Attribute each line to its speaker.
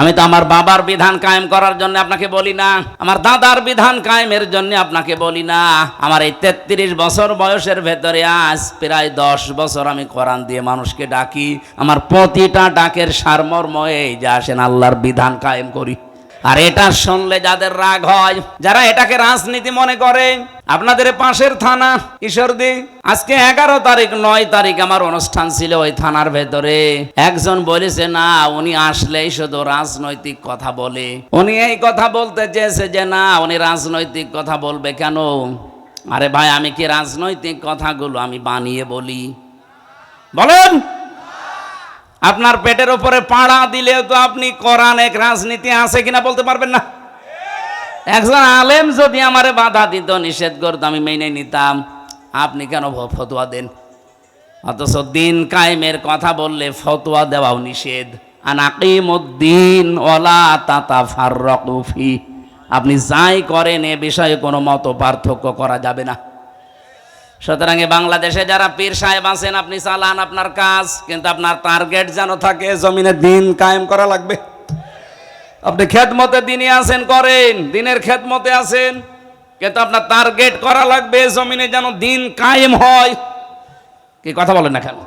Speaker 1: আমি তো আমার বাবার বিধান কায়েম করার জন্য আপনাকে বলি না। আমার দাদার বিধান কায়েমের জন্য আপনাকে বলি না। আমার এই তেত্রিশ বছর বয়সের ভেতরে আজ প্রায় দশ বছর আমি কোরআন দিয়ে মানুষকে ডাকি। আমার প্রতিটা ডাকের সারমর্ম এই যে আসেন আল্লাহর বিধান কায়েম করি। আর এটা শুনলে যাদের রাগ হয়, যারা এটাকে রাজনীতি মনে করে, আপনাদের পাশের থানা ঈশ্বরদী আজকে এগারো তারিখ, নয় তারিখ আমার অনুষ্ঠান ছিল ওই থানার ভেতরে। একজন বলেছে, না, উনি আসলেই শুধু রাজনৈতিক কথা বলে। উনি এই কথা বলতে চেয়েছে যে, না, উনি রাজনৈতিক কথা বলবে কেন? আরে ভাই, আমি কি রাজনৈতিক কথাগুলো আমি বানিয়ে বলি? বলেন! আপনার পেটের ওপরে পাড়া দিলেও তো আপনি কোরআন এক রাজনীতি আছে কিনা বলতে পারবেন না? একজন আলেম যদি আমারে বাধা দিত, নিষেধ করতো, আমি মেনে নিতাম। আপনি কেন ফতোয়া দেন? অথচ দিন কায়েমের কথা বললে ফতোয়া দেওয়াও নিষেধ। আনাকিমুদ্দিন ওলা তাতা ফাররকুফি আপনি যাই করেন, এ বিষয়ে কোনো মত পার্থক্য করা যাবে না। সুতরাং বাংলাদেশে যারা পীর সাহেব আছেন, আপনি চালান আপনার কাজ, কিন্তু আপনার টার্গেট যেন থাকে, জমিনে দিন কায়েম করা লাগবে। আপনি খেদমতে দিনে আছেন, করেন, দিনের খেদমতে আছেন, কিন্তু আপনার টার্গেট করা লাগবে, জমিনে যেন দিন কায়েম হয়। কি কথা বলেন না কেন?